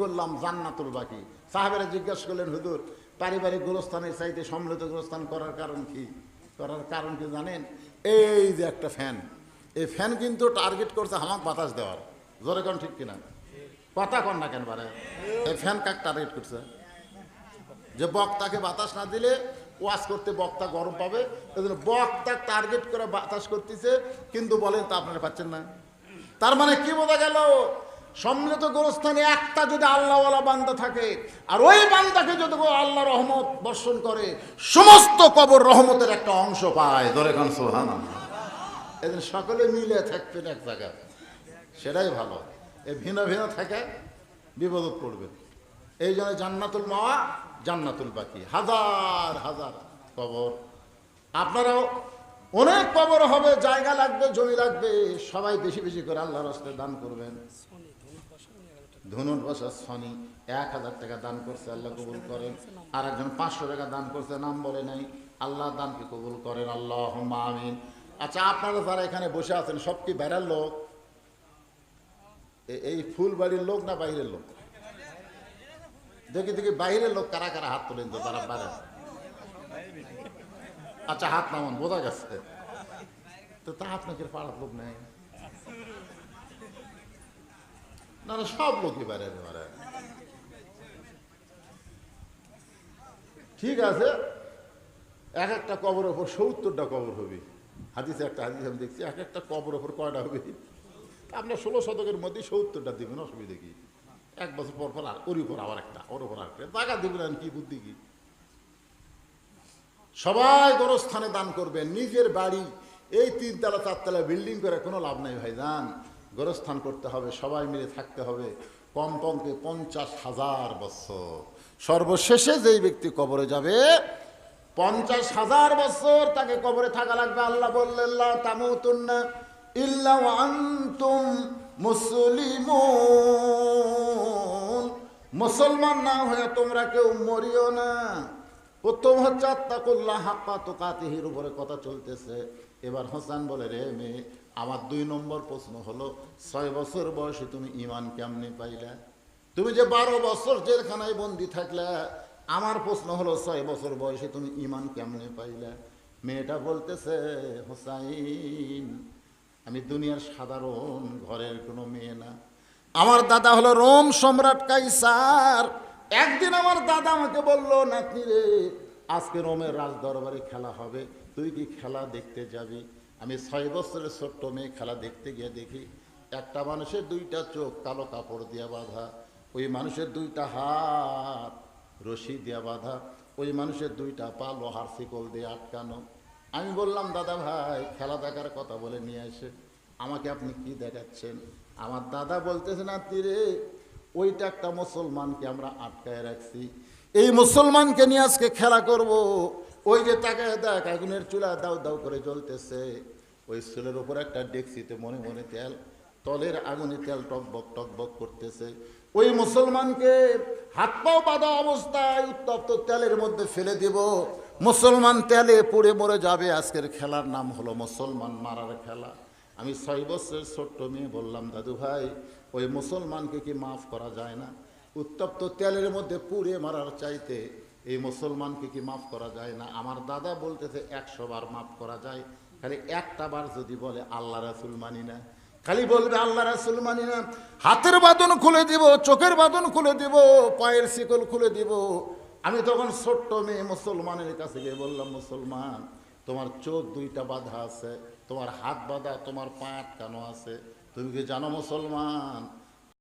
করলাম, জান্নাতুল বাকি। সাহাবেরা জিজ্ঞাসা করলেন, হুজুর, পারিবারিক গোরস্থানের চাইতে সম্মিলিত গোরস্থান করার কারণ কি? করার কারণ কি জানেন? এই যে একটা ফ্যান। এই ফ্যান কিন্তু টার্গেট করছে হামাক বাতাস দেওয়ার। জোরে কোন ঠিক কিনা? কথা কন না কেন পারে এই ফ্যান কাক টার্গেট করছে? যে বক্তাকে বাতাস না দিলে ওয়াশ করতে বক্তা গরম পাবে। এই জন্য বক্তা টার্গেট করে বাতাস করতেছে, কিন্তু বলেন তা আপনারা পাচ্ছেন না। তার মানে কি বোঝা গেল? সম্মিলিত গোরস্থানে একটা যদি আল্লাহওয়ালা বান্দা থাকে, আর ওই বান্দাকে যদি আল্লাহ রহমত বর্ষণ করে, সমস্ত কবর রহমতের একটা অংশ পায়। ধরে খান সোহান এদের সকলে মিলে থাকবেন এক জায়গায়। সেটাই ভালো। এ ভিন্ন ভিন্ন থাকে বিপদত পড়বে। এই জন্য জান্নাতুল মাওয়া, জান্নাতুল বাকি। হাজার হাজার কবর। আপনারাও অনেক কবর হবে, জায়গা লাগবে, জমি লাগবে, সবাই বেশি বেশি করে আল্লাহর রাস্তায় দান করবেন। ধনুর বসা শনি এক হাজার টাকা দান করছে, আল্লাহ কবুল করেন। আর একজন পাঁচশো টাকা দান করছে, নাম বলে নাই। আল্লাহ দানকে কবুল করেন আল্লাহ আমিন। আচ্ছা আপনারা যারা এখানে বসে আছেন, সব কি বেড়ার লোক? এই ফুল বাড়ির লোক না বাইরের লোক? দেখি দেখি, বাইরের লোক কারা কারা হাত তোলেন তো তারা পারে আচ্ছা হাত নামান, বোঝা গেছে। তো তা আপনাকে পাড়ার লোক নেই। না সব বাইরে পারে ঠিক আছে? এক একটা কবর ওপর সত্তরটা কবর হবে। হাদিসে একটা হাদিস আমি দেখছি, এক একটা কবর ওপর কয়টা হবে? আপনার ষোলো শতকের মধ্যে সত্তরটা দিবেন, অসুবিধা কি? এক বছর পর পর ওর উপর আবার একটা, ওর উপর আরেকটা। টাকা দিবেন আর কি বুদ্ধি কি? সবাই গোরস্থানে দান করবেন, নিজের বাড়ি, এই তিনতলা, চারতলা বিল্ডিং করে কোনো লাভ নাই ভাই যান গোরস্থান করতে হবে, সবাই মিলে থাকতে হবে। কমপক্ষে পঞ্চাশ হাজার বছর। সর্বশেষে যেই ব্যক্তি কবরে যাবে, পঞ্চাশ হাজার বছর তাকে কবরে থাকা লাগবে। আল্লাহ বললেন ওয়া মুসলিমুন। মুসলমান না হয়ে তোমরা কেউ মরিও না। প্রথম হচ্ছে আত্মাকুল্লাহ হাক্কা তোকাতিহির উপরে কথা চলতেছে। এবার হোসেন বলে, রে মেয়ে, আমার দুই নম্বর প্রশ্ন হলো, ছয় বছর বয়সে তুমি ইমান কেমনে পাইলা? তুমি যে বারো বছর জেলখানায় বন্দি থাকলে, আমার প্রশ্ন হলো, ছয় বছর বয়সে তুমি ইমান কেমনে পাইলা? মেয়েটা বলতেছে, হোসাইন, আমি দুনিয়ার সাধারণ ঘরের কোনো মেয়ে না। আমার দাদা হলো রোম সম্রাট কাইসার একদিন আমার দাদা আমাকে বলল নাতনি রে, আজকে রোমের রাজ দরবারে খেলা হবে। তুই কি খেলা দেখতে যাবি? আমি ছয় বছরের ছোট্ট মেয়ে, খেলা দেখতে গিয়ে দেখি, একটা মানুষের দুইটা চোখ কালো কাপড় দিয়া বাঁধা, ওই মানুষের দুইটা হাত রশি দিয়া বাঁধা, ওই মানুষের দুইটা পা লোহার শিকল দিয়ে আটকানো। আমি বললাম, দাদা ভাই, খেলা দেখার কথা বলে নিয়ে এসে, আমাকে আপনি কি দেখাচ্ছেন? আমার দাদা বলতেছে না তীরে ওইটা একটা মুসলমানকে আমরা আটকায় রাখছি। এই মুসলমানকে নিয়ে আজকে খেলা করব। ওই যে তাকায় দেখ, আগুনের চুলা দাও দাও করে জ্বলতেছে। ওই চুলের উপর একটা ডেকসিতে মনে মনে তেল, তলের আগুনে তেল টকবক টকবক করতেছে। ওই মুসলমানকে হাত পাও বাঁধা অবস্থায় উত্তপ্ত তেলের মধ্যে ফেলে দেব। মুসলমান তেলে পুড়ে মরে যাবে। আজকের খেলার নাম হলো মুসলমান মারার খেলা। আমি ছয় বছরের ছোট্ট মেয়ে বললাম, দাদু ভাই, ওই মুসলমানকে কি মাফ করা যায় না? উত্তপ্ত তেলের মধ্যে পুড়ে মারার চাইতে এই মুসলমানকে কি মাফ করা যায় না? আমার দাদা বলতেছে, একশো বার মাফ করা যায়। খালি একটা বার যদি বলে, আল্লাহ রাসুল মানি না। খালি বলবে, আল্লাহ রাসুল মানি না। হাতের বাঁধন খুলে দিব, চোখের বাঁধন খুলে দিব, পায়ের শিকল খুলে দিব। আমি তখন ছোট্ট মেয়ে মুসলমানের কাছে গিয়ে বললাম, মুসলমান তোমার চোখ দুইটা বাধা আছে, তোমার হাত বাঁধা, তোমার পা আটকানো আছে। তুমি কি জানো মুসলমান?